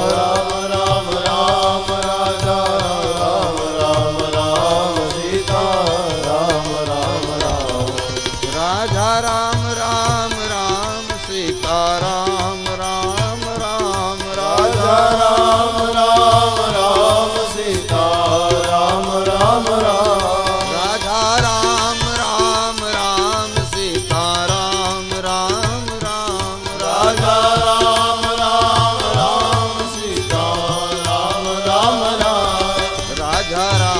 Hare જરા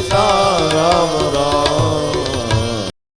સીતા રામ રામ